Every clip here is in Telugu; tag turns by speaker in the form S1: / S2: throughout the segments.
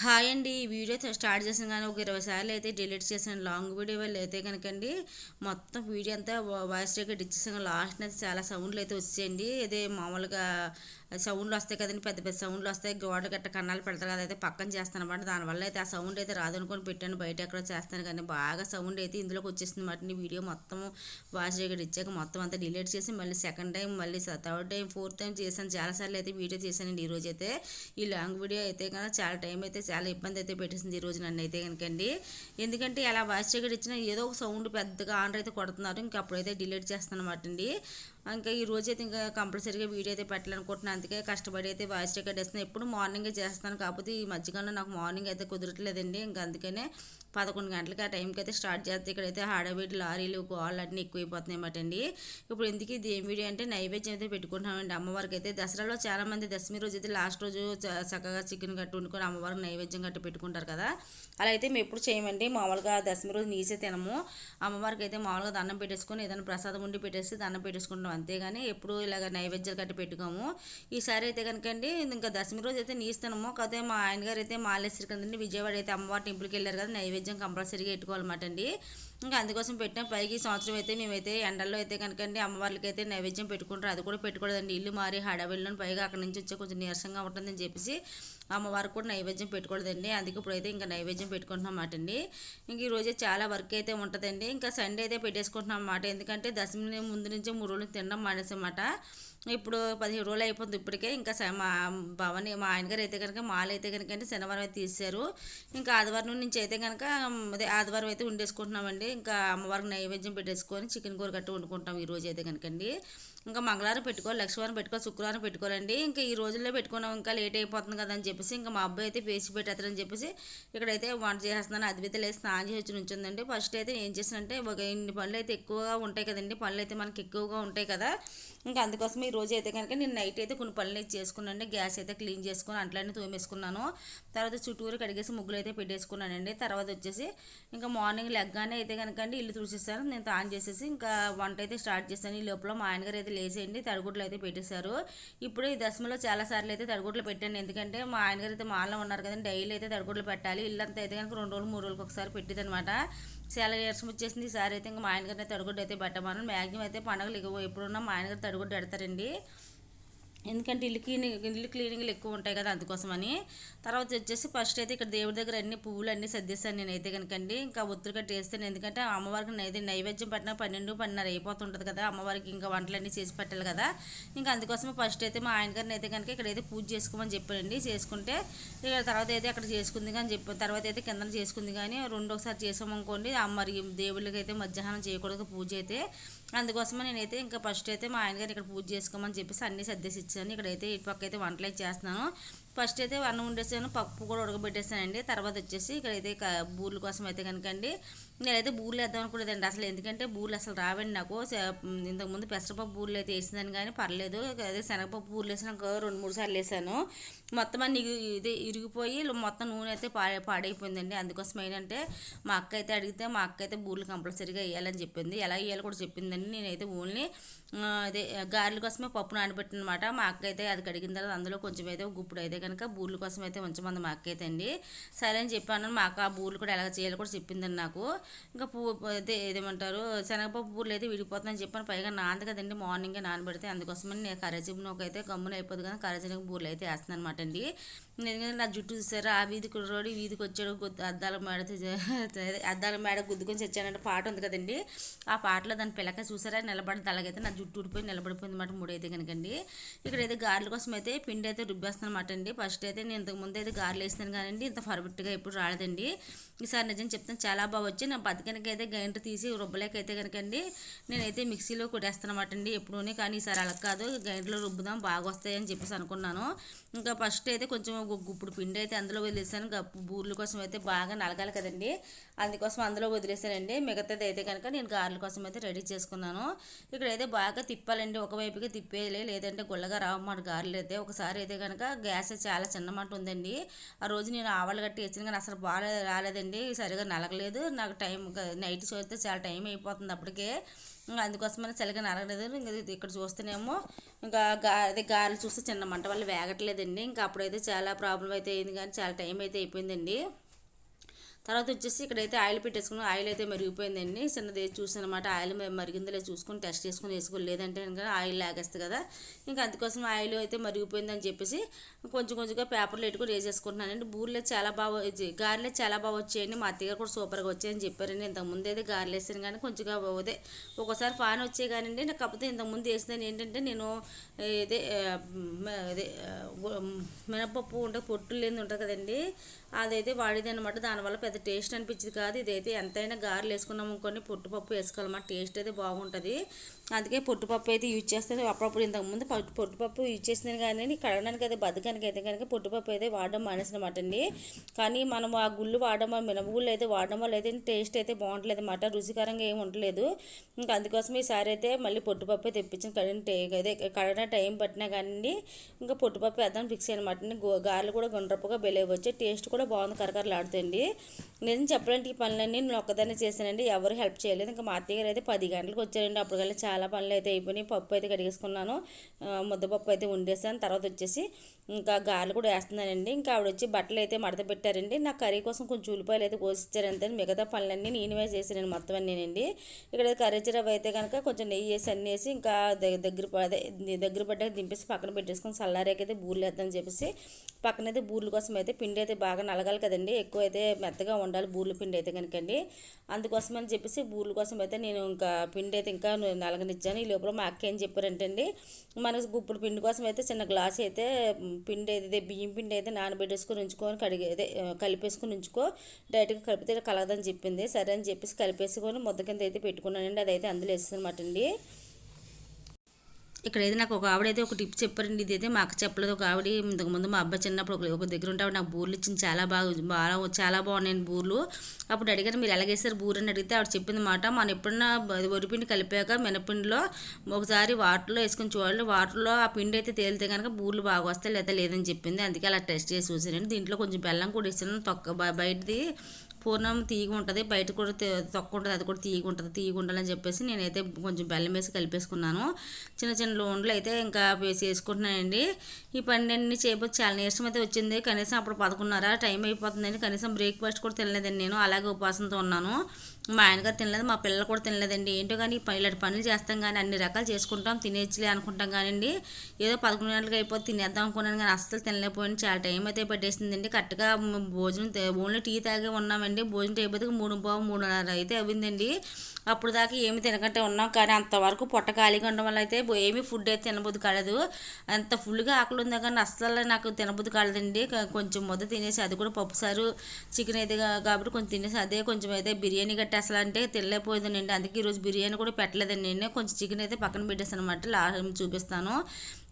S1: హాయ్ అండి. ఈ వీడియో స్టార్ట్ చేసిన కానీ ఒక ఇరవై సార్లు అయితే డిలీట్ చేసిన లాంగ్ వీడియో వల్ల అయితే కనుకండి మొత్తం వీడియో అంతా వాయిస్ రికార్డ్ ఇచ్చేసాను. లాస్ట్ అయితే చాలా సౌండ్లు అయితే వచ్చేయండి. ఇదే మామూలుగా సౌండ్లు వస్తాయి కదండి పెద్ద పెద్ద సౌండ్లు వస్తాయి. గోడ గట్ట కన్నాలు పెడతారు కదా అయితే పక్కన చేస్తాను అనమాట దానివల్ల అయితే ఆ సౌండ్ అయితే రాదనుకొని పెట్టాను బయట ఎక్కడో చేస్తాను కానీ బాగా సౌండ్ అయితే ఇందులోకి వచ్చేసింది అనమాట వీడియో మొత్తం వాష్ రికార్డ్ ఇచ్చాక మొత్తం అంతా డిలీట్ చేసి మళ్ళీ సెకండ్ టైం మళ్ళీ థర్డ్ టైం ఫోర్త్ టైం చేశాను. చాలాసార్లు అయితే వీడియో చేశానండి ఈరోజు అయితే ఈ లాంగ్ వీడియో అయితే కనుక చాలా టైం అయితే చాలా ఇబ్బంది అయితే పెట్టేసింది ఈరోజు నన్ను అయితే కనుకండి. ఎందుకంటే అలా వాయిస్ రికార్డ్ ఇచ్చిన ఏదో ఒక సౌండ్ పెద్దగా ఆన్ అయితే కొడుతున్నారు. ఇంకా అప్పుడైతే డిలీట్ చేస్తాను అనమాట అండి. ఇంకా ఈ రోజు అయితే ఇంకా కంపల్సరీగా వీడియో అయితే పెట్టాలనుకుంటున్నాను అందుకే కష్టపడి అయితే వాయిస్ రికార్డ్ వేస్తాను ఎప్పుడు మార్నింగే చేస్తాను. కాకపోతే ఈ మధ్యకాలంలో నాకు మార్నింగ్ అయితే కుదరట్లేదండి. ఇంకా అందుకనే పదకొండు గంటలకి ఆ టైంకి అయితే స్టార్ట్ చేస్తే ఇక్కడైతే హడావిడి లారీలు గోళ్ళు అన్నీ ఎక్కువైపోతున్నాయి అన్నమాట అండి. ఇప్పుడు ఎందుకు ఇది ఏం వీడియో అంటే నైవేద్యం అయితే పెట్టుకుంటున్నామండి అమ్మవారికి అయితే. దసరాలో చాలామంది దశమి రోజు అయితే లాస్ట్ రోజు చక్కగా చికెన్ గట్టు వండుకొని అమ్మవారికి నైవేద్యం కట్టి పెట్టుకుంటారు కదా. అలా అయితే మేము ఎప్పుడు చేయమండి. మామూలుగా దశమి రోజు నీసే తినము. అమ్మవారికి అయితే మామూలుగా దండం పెట్టేసుకొని ఏదైనా ప్రసాదం ఉండి పెట్టేసి దండం పెట్టేసుకుంటాం అంతేగాని ఎప్పుడు ఇలాగ నైవేద్యాలు కట్టి పెట్టుకోము. ఈసారి అయితే కనుకండి ఇంకా దశమి రోజు అయితే నీస్తానము కాకపోతే మా ఆయన గారు అయితే మాలేశ్వరి కదండి విజయవాడ అయితే అమ్మవారి టెంపుల్కి వెళ్ళారు కదా నైవేద్యం కంపల్సరీగా పెట్టుకోవాలన్నమాట అండి ఇంకా అందుకోసం పెట్టిన. పైకి సంవత్సరం అయితే మేమైతే ఎండల్లో అయితే కనుకండి అమ్మవారికి అయితే నైవేద్యం పెట్టుకుంటారు. అది కూడా పెట్టుకోలేదండి ఇల్లు మారి హడావిల్లో పైగా అక్కడ నుంచి వచ్చే కొంచెం నీరసంగా ఉంటుందని చెప్పేసి అమ్మవారికి కూడా నైవేద్యం పెట్టుకోలేదండి. అందుకే ఇప్పుడైతే ఇంకా నైవేద్యం పెట్టుకుంటున్నాం అన్నమాట అండి ఇంక ఈరోజు చాలా వర్క్ అయితే ఉంటుందండి. ఇంకా సండే అయితే పెట్టేసుకుంటున్నాం అన్నమాట. ఎందుకంటే దశమి ముందు నుంచి మూడు రోజులు తినడం మానేసమాట ఇప్పుడు పదిహేడు రోజులు అయిపోతుంది ఇప్పటికే. ఇంకా మా భవని మా ఆయన గారు అయితే కనుక మాలు అయితే కనుక అంటే శనివారం అయితే తీశారు. ఇంకా ఆదివారం నుంచి అయితే కనుక అదే ఆదివారం అయితే ఉండేసుకుంటున్నామండి ఇంకా అమ్మవారికి నైవేద్యం పెట్టేసుకొని చికెన్ కూర కట్టి వండుకుంటాం ఈ అయితే కనుకండి ఇంకా మంగళవారం పెట్టుకోవాలి లక్ష్మీవారం పెట్టుకోవాలి శుక్రవారం పెట్టుకోవాలండి. ఇంకా ఈ రోజుల్లో పెట్టుకున్నాం ఇంకా లేట్ అయిపోతుంది కదా అని చెప్పేసి ఇంకా మా అబ్బాయి అయితే పేసి పెట్టేస్తారని చెప్పేసి ఇక్కడైతే వంట చేస్తున్నాను అద్విత లేదు స్నానం చేసి వచ్చి ఉంచుందండి ఫస్ట్ అయితే ఏం చేసానంటే ఒక ఇన్ని పనులు అయితే ఎక్కువగా ఉంటాయి కదండి. పనులు అయితే మనకి ఎక్కువగా ఉంటాయి కదా. ఇంకా అందుకోసం ఈ రోజు అయితే కనుక నేను నైట్ అయితే కొన్ని పనులు అయితే చేసుకున్నానండి. గ్యాస్ అయితే క్లీన్ చేసుకుని అంట్లన్నీ తోమేసుకున్నాను. తర్వాత చుట్టూరు కడిగేసి ముగ్గులు అయితే పెట్టేసుకున్నానండి. తర్వాత వచ్చేసి ఇంకా మార్నింగ్ లెగ్గానే అయితే కనుక అండి ఇల్లు తుడిచేసాను నేను ఆన్ చేసేసి ఇంకా వంట అయితే స్టార్ట్ చేశాను. ఈ లోపల మా ఆయనగారు అయితే లేచేయండి తడిగుడ్లు అయితే పెట్టేశారు. ఇప్పుడు ఈ దశమలో చాలా సార్లు అయితే తడిగుడ్లు పెట్టండి ఎందుకంటే మా ఆయనగారు అయితే మాల్లో ఉన్నారు కదండి డైలీ అయితే తడిగుడ్లు పెట్టాలి. ఇల్లంతా అయితే కనుక రెండు రోజులు మూడు రోజులకు ఒకసారి పెట్టింది అనమాట చాలా ఇయర్స్ వచ్చేసింది ఈసారి అయితే ఇంకా మా ఆయనగారిని తడిగుడ్డు అయితే పెట్టమని మ్యాగ్జిమం అయితే పండుగలు ఎప్పుడున్నా మా ఆయనగారు తడిగుడ్డు పెడతారండి. ఎందుకంటే ఇల్లు క్లీనింగ్ ఇల్లు క్లీనింగ్లు ఎక్కువ ఉంటాయి కదా అందుకోసమని. తర్వాత వచ్చేసి ఫస్ట్ అయితే ఇక్కడ దేవుడి దగ్గర అన్ని పువ్వులు అన్నీ సర్దేశాను నేనైతే కనుకండి ఇంకా ఒత్తులు కట్టి వేస్తాను ఎందుకంటే అమ్మవారికి నైదే నైవేద్యం పట్టిన పన్నెండు పన్నెండు అయిపోతుంటుంది కదా. అమ్మవారికి ఇంకా వంటలన్నీ చేసి పెట్టాలి కదా. ఇంకా అందుకోసం ఫస్ట్ అయితే మా ఆయన గారిని అయితే కనుక ఇక్కడైతే పూజ చేసుకోమని చెప్పానండి. చేసుకుంటే ఇక తర్వాత అయితే అక్కడ చేసుకుంది కానీ చెప్పి తర్వాత అయితే కింద చేసుకుంది కానీ రెండు ఒకసారి చేసామనుకోండి మరి దేవుళ్ళకి అయితే మధ్యాహ్నం చేయకూడదు పూజ అయితే. అందుకోసమే నేనైతే ఇంకా ఫస్ట్ అయితే మా ఆయన గారు ఇక్కడ పూజ చేసుకోమని చెప్పేసి అన్నీ సర్దేసి ఇచ్చాను. ఇక్కడైతే ఇటు పక్క అయితే వంటలు అయితే చేస్తున్నాను. ఫస్ట్ అయితే అన్నం వండేసాను పప్పు కూడా ఉడకబెట్టేసానండి. తర్వాత వచ్చేసి ఇక్కడైతే బూర్ల కోసం అయితే కనుకండి నేనైతే బూర్లు వేద్దాం అనుకోలేదండి అసలు ఎందుకంటే బూర్లు అసలు రావండి నాకు. ఇంతకుముందు పెసరపప్పు బూర్లు అయితే వేసిందని కానీ పర్లేదు. అదే శనగపప్పు బూర్లు వేసిన రెండు మూడు సార్లు వేసాను. మొత్తం అన్ని ఇది ఇరిగిపోయి మొత్తం నూనె అయితే పాడై పాడైపోయిందండి. అందుకోసం ఏంటంటే మా అక్క అయితే అడిగితే మా అక్క అయితే బూర్లు కంపల్సరీగా వేయాలని చెప్పింది. ఎలా వేయాలో కూడా చెప్పిందండి. నేనైతే ఓన్లీ అదే గారెల కోసమే పప్పు నానబెట్టిన మా అక్క అయితే అది కడిగిన తర్వాత అందులో కొంచెం అయితే గుప్పుడు అయితే కనుక బూర్ల కోసం అయితే ఉంచమంది మా అక్క అయితే అండి. సరే అని చెప్పాను. మా అక్క ఆ బూర్లు కూడా ఎలా చేయాలో కూడా చెప్పిందండి నాకు. ఇంకా పువ్వు అయితే ఏదేమంటారు శనగపప్పు బూర్లు అయితే విడిపోతుందని చెప్పాను. పైగా నాంది కదండి మార్నింగే నానబెడితే అందుకోసమని నేను కరజీబునొక అయితే గమ్మున అయిపోదు కానీ కరజీనకు బూర్లు అయితే వేస్తున్నాను అనమాట అండి. ఎందుకంటే నా జుట్టు చూసారా? ఆ వీధి కుర్రోడు వీధికి వచ్చాడు అద్దాల మేడ అద్దాల మేడ గుద్దుకొని చచ్చానంటే పాట ఉంది కదండి. ఆ పాటలో దాని పిల్లక చూసారా? నిలబడి తలగైతే నా జుట్టు ఊడిపోయి నిలబడిపోయింది అనమాట మూడైతే కనుకండి ఇక్కడైతే గారెల కోసం అయితే పిండి అయితే రుబ్బేస్తాను అనమాట అండి ఫస్ట్ అయితే నేను ఇంతకు ముందు అయితే గారెలు వేస్తాను కానీ ఇంత పర్ఫెక్ట్గా ఎప్పుడు రాలేదండి. ఈసారి నిజం చెప్తాను చాలా బాగా వచ్చి నా బతికనకైతే గంట తీసి రుబ్బలేకైతే కనుకండి నేనైతే మిక్సీలో కొట్టేస్తాను అనమాట అండి ఎప్పుడూనే కానీ ఈసారి అలా కాదు గంటలో రుబ్బుదాం బాగా వస్తాయని చెప్పేసి అనుకున్నాను. ఇంకా ఫస్ట్ అయితే కొంచెం గుప్పుడు పిండి అయితే అందులో వదిలేసాను. బూర్ల కోసం అయితే బాగా నలగాలి కదండి. అందుకోసం అందులో వదిలేసానండి. మిగతాది అయితే కనుక నేను గారెల కోసం అయితే రెడీ చేసుకున్నాను. ఇక్కడైతే బాగా తిప్పాలండి. ఒకవైపుగా తిప్పేయాలి. లేదంటే గుల్లగా రావమాట గారెలు అయితే ఒకసారి అయితే కనుక గ్యాస్ చాలా చిన్నమాట ఉందండి. ఆ రోజు నేను ఆవాలు కట్టి వేసాను కానీ అసలు బాగా రాలేదండి. సరిగా నలగలేదు. నాకు టైం నైట్ చూస్తే చాలా టైం అయిపోతుంది అప్పటికే. ఇంకా అందుకోసమని చలిగా నలగలేదు. ఇంకా ఇక్కడ చూస్తేనేమో ఇంకా అదే గారెలు చూస్తే చిన్న మంట వల్ల వేగట్లేదండి. ఇంకా అప్పుడైతే చాలా ప్రాబ్లం అయితే అయింది కానీ చాలా టైం అయితే అయిపోయిందండి. తర్వాత వచ్చేసి ఇక్కడైతే ఆయిల్ పెట్టేసుకుని ఆయిల్ అయితే మరిగిపోయిందండి చిన్నది చూసానమాట. అనమాట ఆయిల్ మరిగిందలే చూసుకొని టెస్ట్ చేసుకుని వేసుకుని లేదంటే ఆయిల్ లాగేస్తుంది కదా. ఇంకా అందుకోసం ఆయిల్ అయితే మరిగిపోయిందని చెప్పేసి కొంచెం కొంచెంగా పేపర్లు పెట్టుకుని వేసేసుకుంటున్నానండి బూర్లే చాలా బాగా గారెలే చాలా బాగా వచ్చాయండి. మా అత్తగారు కూడా సూపర్గా వచ్చాయని చెప్పారండి. ఇంతకుముందు అయితే గారెలు వేసాను కానీ కొంచెంగా అదే ఒక్కోసారి ఫాన్ వచ్చే కానివ్వండి నాకు కాకపోతే ఇంతకుముందు వేసిందని ఏంటంటే నేను ఇదే అదే మినపప్పు ఉంటే పొట్టు లేని ఉంటుంది కదండి. అదైతే వాడేది అనమాట దానివల్ల పెద్ద టేస్ట్ అనిపించింది కాదు. ఇదైతే ఎంతైనా గారెలు వేసుకున్నాం అనుకోని పొట్టుపప్పు వేసుకోవాలన్నమాట టేస్ట్ అయితే బాగుంటుంది. అందుకే పొట్టుపప్పు అయితే యూజ్ చేస్తే అప్పుడప్పుడు ఇంతకుముందు పొట్టుపప్పు యూజ్ చేసినాను కానీ కడగడానికి అయితే బతకానికి అయితే కనుక పొట్టుపప్పు అయితే వాడడం మానేసినమాట అండి. కానీ మనం ఆ గుళ్ళు వాడడం వల్ల మినపగుళ్ళు అయితే వాడడం వల్ల అయితే టేస్ట్ అయితే బాగుంటలేదు అనమాట రుచికరంగా ఏమి ఉండలేదు. ఇంకా అందుకోసం ఈసారి అయితే మళ్ళీ పొట్టుపప్పు తెప్పించిన. కడిగిన అదే కడగ టైం పట్టినా కానీ ఇంకా పొట్టుపప్పు వేద్దాం ఫిక్స్ అయినమాట గారెలు కూడా గుండ్రపుగా బెలేవచ్చు టేస్ట్ కూడా బాగుంది. కరకరలాడుతుంది. నేను చెప్పడానికి ఈ పనులన్నీ నేను ఒక్కదాన్ని చేశానండి. ఎవరు హెల్ప్ చేయలేదు. ఇంకా మా అత్తయ్య గారు అయితే పది గంటలకు వచ్చారండి. అప్పటికల్లా చాలా పనులు అయితే అయిపోయినాయి. పప్పు అయితే కడిగేసుకున్నాను. ముద్దపప్పు అయితే వండేసాను. తర్వాత వచ్చేసి ఇంకా గారెలు కూడా వేస్తున్నానండి. ఇంకా ఆవిడ వచ్చి బట్టలు అయితే మడత పెట్టారండి. నా కర్రీ కోసం కొంచెం ఉల్లిపాయలు అయితే కోసిచ్చారు అంతే మిగతా పనులన్నీ నేనే చేసానండి మొత్తం అన్నీనండి. ఇక్కడ కర్రీ రవ్వ అయితే కనుక కొంచెం నెయ్యి వేసి అన్నీ వేసి ఇంకా దగ్గర అదే దగ్గర పడ్డాక దింపేసి పక్కన పెట్టేసుకొని చల్లారేకైతే బూర్లు వేద్దామని చెప్పేసి పక్కనైతే బూర్ల కోసం అయితే పిండి అయితే బాగా నలగాలి కదండి. ఎక్కువ అయితే మెత్తగా ఉండాలి బూర్ల పిండి అయితే కనుకండి అందుకోసం అని చెప్పేసి బూర్ల కోసం అయితే నేను ఇంకా పిండి అయితే ఇంకా నలగనిచ్చాను. ఈ లోపల మా అక్క ఏం చెప్పారంటే అండి మనకు గుప్పుడు పిండి కోసం అయితే చిన్న గ్లాస్ అయితే పిండి అయితే బియ్యం పిండి అయితే నానబెట్టేసుకొని ఉంచుకొని కడిగి అదే కలిపేసుకొని ఉంచుకో డైరెక్ట్గా కలిపితే కలగదని చెప్పింది. సరే అని చెప్పేసి కలిపేసుకొని ముద్ద కింద అయితే పెట్టుకున్నానండి. అదైతే అందులో వేసేనమాట అండి. ఇక్కడ అయితే నాకు ఒక ఆవిడైతే ఒక టిప్ చెప్పారండి. ఇదైతే మాకు చెప్పలేదు. ఒక ఆవిడ ఇంతకుముందు మా అబ్బాయి చిన్నప్పుడు ఒక దగ్గర ఉంటే నాకు బూర్లు ఇచ్చింది. చాలా బాగా బాగా చాలా బాగున్నాయి బూర్లు. అప్పుడు అడిగారు మీరు ఎలాగేసారు బూరు అని అడిగితే ఆవిడ చెప్పింది మాట. మనం ఎప్పుడన్నా వరిపిండి కలిపాక మినపిండిలో ఒకసారి వాటర్లో వేసుకుని చూడాలి. వాటర్లో ఆ పిండి అయితే తేలితే కనుక బూర్లు బాగా వస్తాయి లేదా లేదని చెప్పింది. అందుకే అలా టెస్ట్ చేసి చూసానండి దీంట్లో కొంచెం బెల్లం కూడా ఇస్తాను తొక్క బయటది పూర్ణం తీగి ఉంటుంది. బయట కూడా తొక్క ఉంటుంది. అది కూడా తీగి ఉంటుంది. తీగ ఉండాలని చెప్పేసి నేనైతే కొంచెం బెల్లం వేసి కలిపేసుకున్నాను. చిన్న చిన్న లోన్లు అయితే ఇంకా వేసి వేసుకుంటున్నానండి ఈ పన్నెండు చేయబోతు చాలా నీరసం అయితే వచ్చింది. కనీసం అప్పుడు పదకొండున్నర టైం అయిపోతుందండి. కనీసం బ్రేక్ఫాస్ట్ కూడా తినలేదండి నేను. అలాగే ఉపవాసంతో ఉన్నాను. మా ఆయనగారు తినలేదు మా పిల్లలు కూడా తినలేదండి. ఏంటో కానీ ఇలాంటి పనులు చేస్తాం కానీ అన్ని రకాలు చేసుకుంటాం తినేచ్చులే అనుకుంటాం కానివ్వండి ఏదో పదకొండు గంటలకు అయిపోతే తినేద్దాం అనుకున్నాను కానీ అస్సలు తినలేకపోయింది చాలా టైం అయితే పెట్టేసిందండి. కరెక్ట్గా భోజనం ఓన్లీ టీ తాగే ఉన్నామండి. భోజనం అయిపోతే మూడు బావు మూడున్నర అయితే అవ్విందండి. అప్పుడు దాకా ఏమి తినకంటే ఉన్నాం కానీ అంతవరకు పొట్ట ఖాళీగా ఉండడం వల్ల అయితే ఏమీ ఫుడ్ అయితే తినబుద్ధి కాలేదు. అంత ఫుల్గా ఆకలి ఉందా కానీ అస్సలు నాకు తినబుద్ధి కాలేదండి. కొంచెం ముద్ద తినేసి అది కూడా పప్పుసారు చికెన్ అయితే కాబట్టి కొంచెం తినేసి అదే కొంచెం అయితే బిర్యానీ గట్ట అసలు అంటే తినలేకపోయిందండి అందుకే ఈరోజు బిర్యానీ కూడా పెట్టలేదండి నేను. కొంచెం చికెన్ అయితే పక్కన పెట్టేసాను అనమాట లాస్ట్ చూపిస్తాను.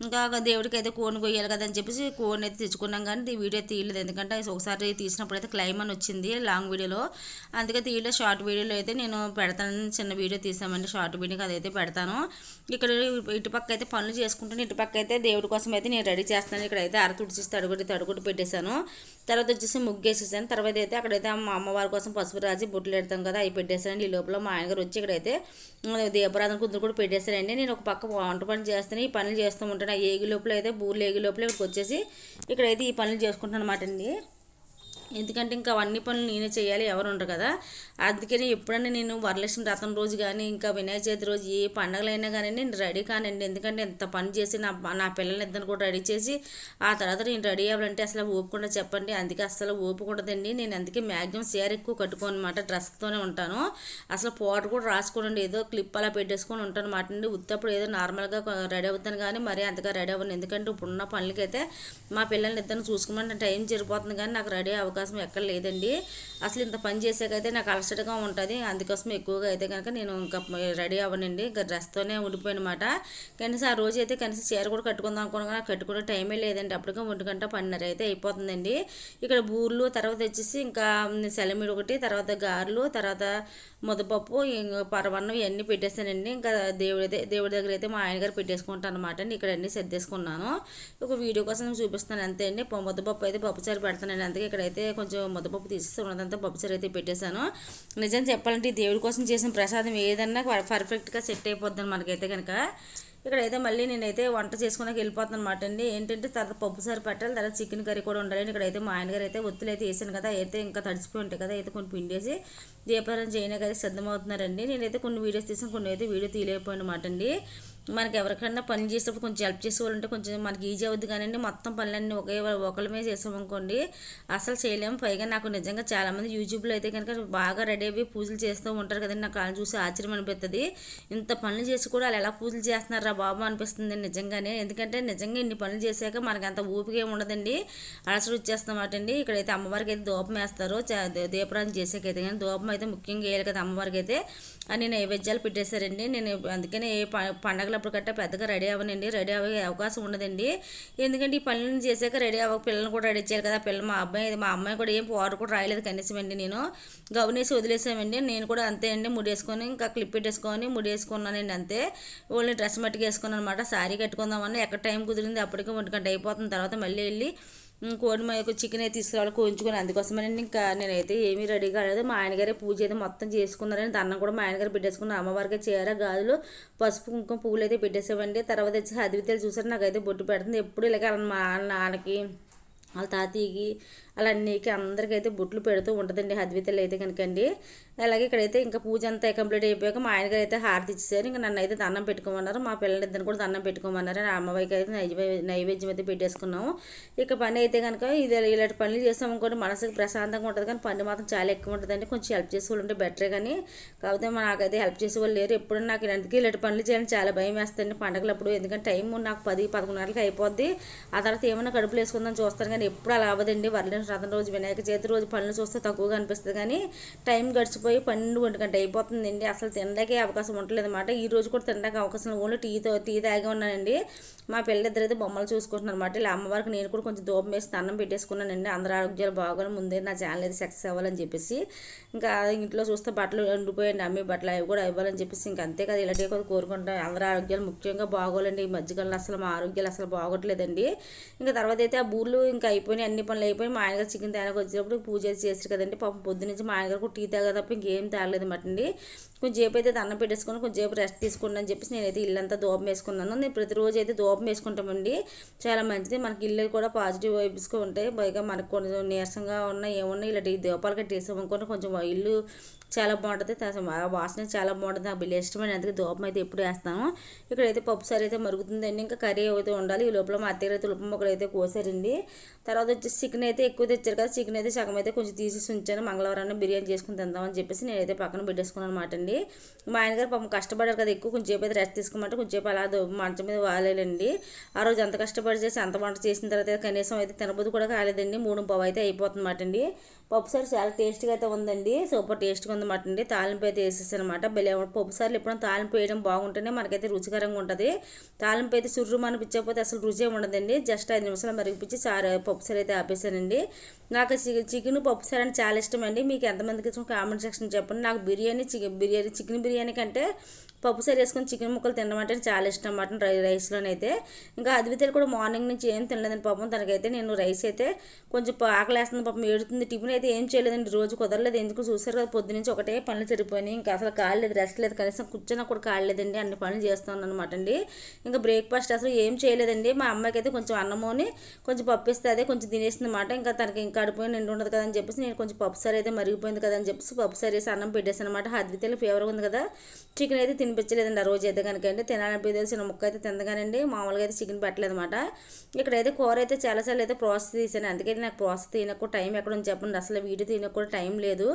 S1: ఇంకా దేవుడికి అయితే కోన్ కొయ్యాలి కదా అని చెప్పేసి కోన్ అయితే తెచ్చుకున్నాం కానీ ఈ వీడియో తీయలేదు. ఎందుకంటే ఒకసారి తీసినప్పుడు అయితే క్లైమ్ అని వచ్చింది లాంగ్ వీడియోలో అందుకే తీయలేదు. షార్ట్ వీడియోలో అయితే నేను పెడతాను చిన్న వీడియో తీసామండి. షార్ట్ వీడియోకి అదైతే పెడతాను. ఇక్కడ ఇటుపక్క అయితే పనులు చేసుకుంటాను. ఇటుపక్క అయితే దేవుడి కోసం అయితే నేను రెడీ చేస్తాను ఇక్కడ అయితే అర తుడిచేసి తడుగుడి తడుగుడి పెట్టేశాను. తర్వాత వచ్చేసి ముగ్గేసేసాను. తర్వాత అయితే అక్కడైతే మా అమ్మవారి కోసం పసుపు రాజి బొట్లు పెడతాం కదా అవి పెట్టేశానండి ఈ లోపల మా ఆయనగారు వచ్చి ఇక్కడైతే దీపారాధన కుదురు కూడా పెట్టేశానండి నేను ఒక పక్క వంట పని చేస్తాను ఈ పనులు చేస్తూ ఉంటాను. ఏగి లోపల అయితే బూర్లు ఏగి లోపల ఇక్కడికి వచ్చేసి ఇక్కడైతే ఈ పనులు చేసుకుంటాను అనమాట అండి. ఎందుకంటే ఇంకా అవన్నీ పనులు నేనే చేయాలి ఎవరు ఉండరు కదా. అందుకని ఎప్పుడైనా నేను వరలక్ష్మి రథం రోజు కానీ ఇంకా వినాయక చవితి రోజు ఏ పండగలైనా కానీ నేను రెడీ కానండి. ఎందుకంటే ఎంత పని చేసి నా నా పిల్లల్ని ఇద్దరు కూడా రెడీ చేసి ఆ తర్వాత నేను రెడీ అవ్వాలంటే అసలు ఓపుకుండా చెప్పండి. అందుకే అసలు ఓపుకుండదండి నేను అందుకే మ్యాక్సిమం సేర్ ఎక్కువ కట్టుకోను అనమాట డ్రెస్తోనే ఉంటాను. అసలు పౌడర్ కూడా రాసుకోనండి. ఏదో క్లిప్ అలా పెట్టేసుకొని ఉంటాను అనమాట అండి ఉత్తప్పుడు ఏదో నార్మల్గా రెడీ అవుతాను కానీ మరీ అంతగా రెడీ అవ్వను. ఎందుకంటే ఇప్పుడున్న పనులకైతే మా పిల్లల్ని ఇద్దరు చూసుకోమంటే టైం జరిపోతుంది కానీ నాకు రెడీ అవకాశం అవకాశం ఎక్కడ లేదండి. అసలు ఇంత పని చేసాకైతే నాకు అలసటగా ఉంటుంది. అందుకోసం ఎక్కువగా అయితే కనుక నేను ఇంకా రెడీ అవ్వనండి. ఇంకా డ్రెస్తోనే ఉండిపోయినమాట. కనీసం ఆ రోజు అయితే కనీసం చీర కూడా కట్టుకుందాం అనుకున్నా కట్టుకునే టైమే లేదండి. అప్పటికే ఒంటి గంట పన్నెండు అయితే అయిపోతుందండి. ఇక్కడ బూర్లు తర్వాత వచ్చేసి ఇంకా సెలమిడి ఒకటి తర్వాత గారెలు తర్వాత ముద్దపప్పు పరవన్నం ఇవన్నీ పెట్టేసానండి. ఇంకా దేవుడి దేవుడి దగ్గర అయితే మా ఆయన గారు పెట్టేసుకుంటాను అనమాట అండి. ఇక్కడ అన్నీ సర్దేసుకున్నాను. ఒక వీడియో కోసం చూపిస్తాను. అంతే అండి. ముద్దపప్పు అయితే పప్పుచారు పెడతానండి. అందుకే ఇక్కడైతే కొంచెం ముద్దపప్పు తీసేసి ఉన్నదంతా పప్పుచారు అయితే పెట్టేశాను. నిజం చెప్పాలంటే ఈ దేవుడి కోసం చేసిన ప్రసాదం ఏదన్నా పర్ఫెక్ట్గా సెట్ అయిపోద్ది మనకైతే కనుక ఇక్కడైతే మళ్ళీ నేనైతే వంట చేసుకున్నాక వెళ్ళిపోతాను అనమాట అండి. ఏంటంటే తర్వాత పప్పు సారి పెట్టాలి తర్వాత చికెన్ కర్రీ కూడా ఉండాలి ఇక్కడైతే మా ఆయనగారు అయితే ఒత్తులు అయితే వేసాను కదా అయితే ఇంకా తడిసిపోయి ఉంటాయి కదా అయితే కొన్ని పిండేసి దీపారం చేయడానికి అయితే సిద్ధమవుతున్నారండి. నేనైతే కొన్ని వీడియోస్ తీసాను కొన్ని అయితే వీడియో తీయలేకపోయాను అనమాట అండి. మనకి ఎవరికైనా పని చేసేటప్పుడు కొంచెం హెల్ప్ చేసే ఉంటే కొంచెం మనకి ఈజీ అవుద్ది. కానీ మొత్తం పనులన్నీ ఒకే ఒకరి మీద చేసామనుకోండి అసలు చేయలేము పైగా నాకు నిజంగా చాలామంది యూట్యూబ్లో అయితే కనుక బాగా రెడీ అయిపోయి పూజలు చేస్తూ ఉంటారు కదండి. నాకు వాళ్ళని చూసి ఆశ్చర్యం అనిపిస్తుంది ఇంత పనులు చేసి కూడా వాళ్ళు ఎలా పూజలు చేస్తున్నారా బాబు అనిపిస్తుంది నిజంగానే. ఎందుకంటే నిజంగా ఇన్ని పనులు చేశాక మనకి అంత ఊపిక ఏమి ఉండదండి. అలసలు వచ్చేస్తామాట అండి ఇక్కడైతే అమ్మవారికి అయితే దూపం వేస్తారు. దీపరాజం చేసాకైతే కానీ దూపం అయితే ముఖ్యంగా వేయాలి కదా అమ్మవారికి అయితే అని నైవేద్యాలు పెట్టేశారండి. నేను అందుకనే ఏ వెళ్ళినప్పుడు గట్టా పెద్దగా రెడీ అవ్వనండి. రెడీ అవ్వే అవకాశం ఉండదండి. ఎందుకంటే ఈ పనులను చేశాక రెడీ అవ్వ పిల్లల్ని కూడా రెడీ చేయాలి కదా. పిల్లలు మా అబ్బాయి మా అమ్మాయి కూడా ఏం వాటర్ కూడా రాయలేదు కనీసం అండి నేను. గౌనేసి వదిలేసామండి. నేను కూడా అంతే అండి. ముడేసుకొని ఇంకా క్లిప్ పెట్టేసుకొని ముడేసుకున్నానండి అంతే. ఓన్లీ డ్రెస్ మట్టుకు వేసుకున్నాను అనమాట శారీ కట్టుకుందామని ఎక్కడ టైం కుదిరింది అప్పటికి ఒంటి గంట అయిపోతుంది. తర్వాత మళ్ళీ వెళ్ళి కోడి యొక్క చికెన్ అయితే తీసుకురావాలి కోయించుకొని అందుకోసమని ఇంకా నేనైతే ఏమీ రెడీ కాలేదు. మా ఆయనగారే పూజ అయితే మొత్తం చేసుకున్నారని దండం కూడా మా ఆయనగారు పెట్టేసుకున్న అమ్మవారికి చీర గాజులు పసుపు కుంకుమ పువ్వులు అయితే పెట్టేసామండి. తర్వాత వచ్చి అదివితలు చూసారు. నాకైతే బొట్టు పెడుతుంది. ఎప్పుడు ఇలాగే మా నాన్నకి వాళ్ళ తాతయ్యకి అలా అన్నికి అందరికైతే బుట్లు పెడుతూ ఉంటుందండి. హద్వితలు అయితే కనుకండి. అలాగే ఇక్కడైతే ఇంకా పూజ అంతా కంప్లీట్ అయిపోయాక మా ఆయనగారు అయితే హారతి ఇచ్చేసారు. ఇంకా నన్ను అయితే దండం పెట్టుకోమన్నారు. మా పిల్లలిద్దరిని కూడా దండం పెట్టుకోమన్నారు. అమ్మవారికి అయితే నైవేద్యం అయితే పెట్టేసుకున్నాము. ఇక పని అయితే కనుక ఇది ఇలాంటి పనులు చేస్తాం అనుకోండి మనసుకి ప్రశాంతంగా ఉంటుంది. కానీ పని మాత్రం చాలా ఎక్కువ ఉంటుందండి. కొంచెం హెల్ప్ చేసే వాళ్ళు ఉంటే బెటరే కానీ కాకపోతే నాకైతే హెల్ప్ చేసే వాళ్ళు లేరు. ఎప్పుడు నాకు ఇలాంటికి ఇలాంటి పనులు చేయాలని చాలా భయం వేస్తుంది పండగలప్పుడు ఎందుకంటే టైం నాకు పది పదకొండు గంటలకి అయిపోద్ది. ఆ తర్వాత ఏమైనా కడుపులు వేసుకుందాం చూస్తాను కానీ ఎప్పుడు అలా అవ్వదండి. వరలేని రథం రోజు వినాయక చవితి రోజు పనులు చూస్తే తక్కువగా అనిపిస్తుంది. కానీ టైం గడిచిపోయి పన్నెండు ఒంటి గంట అయిపోతుందండి. అసలు తినడానికి అవకాశం ఉండలేదు అనమాట ఈ రోజు కూడా తినడానికి అవకాశం ఓన్లీ టీతో టీ తాగే ఉన్నానండి. మా పిల్లలిద్దరైతే బొమ్మలు చూసుకుంటున్నారు అనమాట ఇలా అమ్మవారికి నేను కూడా కొంచెం దూపం వేసి అన్నం పెట్టేసుకున్నానండి. అందరూ ఆరోగ్యాలు బాగోని ముందే నా ఛానల్ అయితే సక్సెస్ అవ్వాలని చెప్పేసి. ఇంకా ఇంట్లో చూస్తే బట్టలు ఎండిపోయండి అమ్మి బట్టలు అవి కూడా ఇవ్వాలని చెప్పేసి ఇంకా అంతే కదా ఇలాంటివి కూడా కోరుకుంటాం అందరూ ఆరోగ్యాలు ముఖ్యంగా బాగోలండి. ఈ మధ్యకాలంలో అసలు మా ఆరోగ్యాలు అసలు బాగోట్లేదండి. ఇంకా తర్వాత అయితే ఆ బూర్లు ఇంకా అయిపోయినాయి. అన్ని పనులు అయిపోయి మా ఆయనగారు చికెన్ తేడానికి వచ్చినప్పుడు పూజ చేస్తారు కదండి. పాపం పొద్దునుంచి మా ఆయనగారు కూడా టీ తాగా తప్ప ఇంకేం తాగలేదు మటండి కొంచెం సేపు అయితే దండం పెట్టేసుకొని కొంచెం సేపు రెస్ట్ తీసుకున్నాను అని చెప్పేసి నేనైతే ఇల్లంతా దూపం వేసుకున్నాను. నేను ప్రతిరోజు అయితే దూపం వేసుకుంటామండి. చాలా మంచిది. మనకి ఇల్లు కూడా పాజిటివ్ వైబ్స్గా ఉంటాయి. పైగా మనకు కొంచెం నీరసంగా ఉన్న ఏమన్నా ఇలాంటి దీపాలు కట్టేసామనుకోండి కొంచెం ఇల్లు చాలా బాగుంటుంది. వాసన చాలా బాగుంటుంది. నాకు బిల్లు ఇష్టమైన అందుకే దూపం అయితే ఎప్పుడు వేస్తాము ఇక్కడైతే పప్పు సారి అయితే మరుగుతుందండి. ఇంకా కర్రీ అయితే ఉండాలి. ఈ లోపల మా అత్తగారు అయితే ఉప్పు మొక్కలు అయితే కోసారండి. తర్వాత వచ్చి చికెన్ అయితే ఎక్కువ తెచ్చారు కదా చికెన్ అయితే సగం అయితే కొంచెం తీసేసి ఉంచాను. మంగళవారం బిర్యానీ చేసుకుని తిందామని చెప్పేసి నేనైతే పక్కన పెట్టేసుకున్నాను అనమాట అండి. మా ఆయనగారు పాపం కష్టపడారు కదా ఎక్కువ కొంచెం అయితే రెస్ట్ తీసుకోమంటే కొంచెం అలా మంచం మీద వాలేలండి. ఆ రోజు అంత కష్టపడి చేసి అంత వంట చేసిన తర్వాత కనీసం అయితే తినబోదు కూడా కాలేదండి. మూడు పావు అయితే అయిపోతుందన్నమాట అండి. పప్పుసారి చాలా టేస్ట్గా అయితే ఉందండి. సూపర్ టేస్ట్గా ఉందన్నమాట అండి తాలింపు అయితే వేసేసానమాట అనమాట పప్పుసార్లు ఎప్పుడైనా తాలింపు వేయడం బాగుంటేనే మనకైతే రుచికరంగా ఉంటుంది. తాలింపు అయితే సుర్రు అనిపించకపోతే అసలు రుచి ఉండదండి. జస్ట్ ఐదు నిమిషాలు మరిగిపించి సారి పప్పుసారి అయితే ఆపేసానండి. నాకు చికెన్ పప్పుసారి అంటే చాలా ఇష్టం అండి మీకు ఎంతమందికి ఇష్టం కామెంట్ సెక్షన్ చెప్పండి. నాకు బిర్యానీ చికెన్ బిర్యానీ చికెన్ బిర్యానీ కంటే పప్పు సరి వేసుకొని చికెన్ ముక్కలు తినడం అంటే చాలా ఇష్టం. మటన్ రై రైస్లోనైతే. ఇంకా అద్వితలు కూడా మార్నింగ్ నుంచి ఏం తినలేదండి పాపం. తనకైతే నేను రైస్ అయితే కొంచెం ఆకలేస్తుంది పాపం. ఏడుతుంది. టిఫిన్ అయితే ఏం చేయలేదండి. రోజు కుదరలేదు. ఎందుకు చూసారు కదా పొద్దు నుంచి ఒకటే పనులు సరిపోయినాయి. ఇంకా అసలు కాలేదు రెస్ట్ లేదు. కనీసం కూర్చొని కూడా కాలేదండి అన్ని పనులు చేస్తున్నాను అనమాట అండి. ఇంకా బ్రేక్ఫాస్ట్ అసలు ఏం చేయలేదండి. మా అమ్మాయికి అయితే కొంచెం అన్నమోని కొంచెం పప్పు ఇస్తే అదే కొంచెం తినేసింది అనమాట ఇంకా తనకి ఇంకా అడిపోయి నిండు ఉండదు కదా అని చెప్పేసి నేను కొంచెం పప్పు సరి అయితే మరిగిపోయింది కదా అని చెప్పేసి పప్పు సరి వేసి అన్నం పెట్టేసాను అనమాట అద్వితలు ఫేవర్గా ఉంది కదా. చికెన్ అయితే తిని తినిపించలేదండి ఆ రోజు అయితే కనుక అండి. తినాలనిపించేది చిన్న ముక్క అయితే తిందగానండి. మామూలుగా అయితే చికెన్ పెట్టలేదన్నమాట. ఇక్కడైతే కూర అయితే చాలాసార్లు అయితే ప్రాసెస్ తీసాను. అందుకని నాకు ప్రాసెస్ తినకు టైం ఎక్కడ ఉంది చెప్పండి. అసలు వీడియో తినకు కూడా టైం లేదు.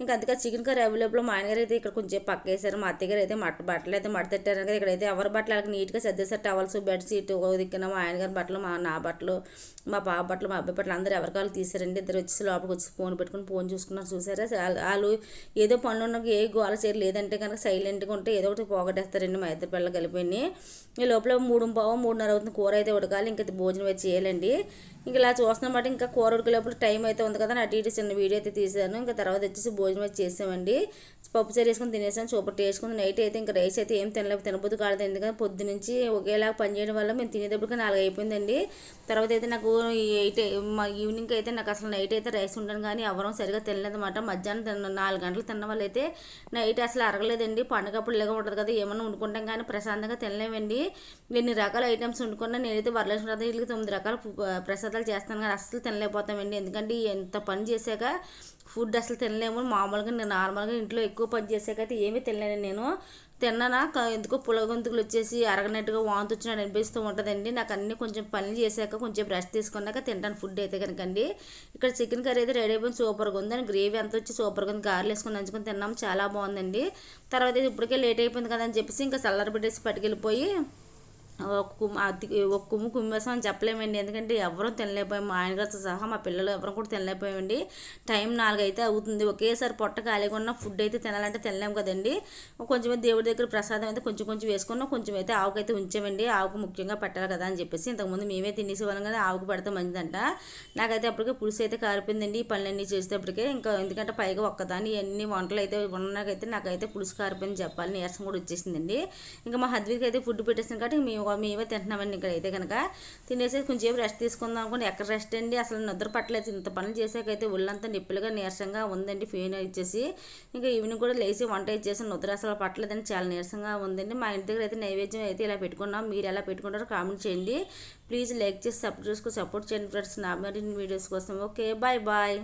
S1: ఇంకా అందుకే చికెన్ కర్రీ అవైలబుల్ మా ఆయనగారు అయితే ఇక్కడ కొంచెం పక్క వేసారు. మా అత్తగారు అయితే మట్ట బట్టలు అయితే మట్ట కదా ఇక్కడైతే ఎవరి బట్టలు నీట్గా సర్దేశారు. టవల్స్ బెడ్షీట్ ఒక దిక్కున మా ఆయనగారి బట్టలు మా నా బట్టలు మా పాప బట్టలు మా అబ్బాయి బట్టలు అందరూ ఎవరికాలు తీసారండి ఇద్దరు వచ్చి లోపలికి వచ్చి ఫోన్ పెట్టుకుని ఫోన్ చూసుకున్నారు. చూసారా? వాళ్ళు ఏదో పనులు ఏ గోల చేయరు లేదంటే కనుక సైలెంట్గా ఉంటే ఏదో ఒకటి పోగొట్టేస్తారండి మా ఇద్దరు పిల్లలు కలిపి. ఈ లోపల మూడు పావు మూడున్నర అవుతుంది. కూర అయితే ఉడకాలి. ఇంకా భోజనం అయితే చేయాలండి. ఇంకా ఇలా చూస్తున్నమాట ఇంకా కూర ఉడికే లోపల టైం అయితే ఉంది కదా అటు ఇటు చిన్న వీడియో అయితే తీసాను ఇంకా తర్వాత వచ్చేసి భోజనం అయితే చేసామండి పప్పు చారు తినేసాను సూపర్ టేసుకుని నైట్ అయితే ఇంకా రైస్ అయితే ఏం తినలేదు తినబోతు కాలేదు. ఎందుకంటే పొద్దు నుంచి ఒకేలాగా పనిచేయడం వల్ల మేము తినేటప్పటికి నాలుగు అయిపోయిందండి. తర్వాత అయితే నాకు ఎయిట్ మా ఈవినింగ్ అయితే నాకు అసలు నైట్ అయితే రైస్ ఉండను కానీ ఎవరం సరిగా తినలేదన్నమాట. మధ్యాహ్నం తిన్న నాలుగు గంటలు తిన్న వల్ల అయితే నైట్ అసలు అరగలేదండి. పండగప్పుడు ఇలాగ ఉంటుంది కదా ఏమన్నా వండుకుంటాం కానీ ప్రశాంతంగా తినలేమండి. ఎన్ని రకాల ఐటమ్స్ వండుకున్నా నేనైతే వరలక్ష్మి వ్రతం తొమ్మిది రకాల ప్రసాదాలు చేస్తాను కానీ అస్సలు తినలేకపోతామండి. ఎందుకంటే ఎంత పని చేశాక ఫుడ్ అసలు తినలేము. మామూలుగా నేను నార్మల్గా ఇంట్లో ఎక్కువ పని చేసేకైతే ఏమీ తినలేను నేను. తిన్నానా? ఎందుకో పులగొంతుకులు వచ్చేసి అరగనట్టుగా వాంతి వచ్చినట్టు అనిపిస్తూ ఉంటుందండి. నాకు అన్ని కొంచెం పనులు చేశాక కొంచెం బ్రష్ తీసుకున్నాక తింటాను ఫుడ్ అయితే కనుకండి ఇక్కడ చికెన్ కర్రీ అయితే రెడీ అయిపోయింది సూపర్గా ఉంది. అని గ్రేవీ అంతా వచ్చి సూపర్గా ఉంది. గారెలు వేసుకొని నంచుకొని తిన్నాం చాలా బాగుందండి. తర్వాత ఇది ఇప్పటికే లేట్ అయిపోయింది కదా అని చెప్పేసి ఇంకా చల్లర పెట్టేసి పట్టుకెళ్ళిపోయి అది ఒక కుమ్ము కుమ్మేసాం అని చెప్పలేమండి. ఎందుకంటే ఎవరూ తినలేకపోయాం మా ఆయనగారితో సహా మా పిల్లలు ఎవరు కూడా తినలేకపోయామండి. టైం నాలుగు అయితే అవుతుంది. ఒకేసారి పొట్ట ఖాళీగా ఉన్న ఫుడ్ అయితే తినాలంటే తినలేము కదండి. కొంచెం దేవుడి దగ్గర ప్రసాదం అయితే కొంచెం కొంచెం వేసుకున్నాం కొంచెం అయితే ఆవుకు అయితే ఉంచామండి. ఆవుకు ముఖ్యంగా పెట్టాలి కదా అని చెప్పేసి ఇంతకుముందు మేమే తినేసేవాళ్ళం కదా ఆవుకు పెడితే మంచిదంట. నాకైతే అప్పటికే పులుసు అయితే కారిపోయిందండి. ఈ పనులన్నీ చేసేటప్పటికే. ఇంకా ఎందుకంటే పైగా ఒక్కదాని ఎన్ని వంటలు అయితే ఉన్నాకైతే నాకైతే పులుసు కారిపోయింది చెప్పాలి. నీరసం కూడా వచ్చేసిందండి. ఇంకా మా హద్వికి అయితే ఫుడ్ పెట్టేసింది కాబట్టి మేము మేమే తింటున్నామండి ఇక్కడ. అయితే కనుక తినేసి కొంచెం రెస్ట్ తీసుకుందాం అనుకోండి. ఎక్కడ రెస్ట్ అండి? అసలు నిద్ర పట్టలేదు. ఇంత పనులు చేసాకైతే ఒళ్ళంతా నిప్పులుగా నీరసంగా ఉందండి ఫీన్ ఇచ్చేసి ఇంకా ఈవినింగ్ కూడా లేచి వంట ఇచ్చేసి నిద్ర అసలు పట్టలేదని చాలా నీరసంగా ఉందండి. మా ఇంటి దగ్గర అయితే నైవేద్యం అయితే ఇలా పెట్టుకున్నాం. మీరు ఎలా పెట్టుకుంటారో కామెంట్ చేయండి. ప్లీజ్ లైక్ చేసి సపోర్ట్ చేసుకుని సపోర్ట్ చేయండి ఫ్రెండ్స్. నా మరిన్ని వీడియోస్ కోసం. Okay bye bye.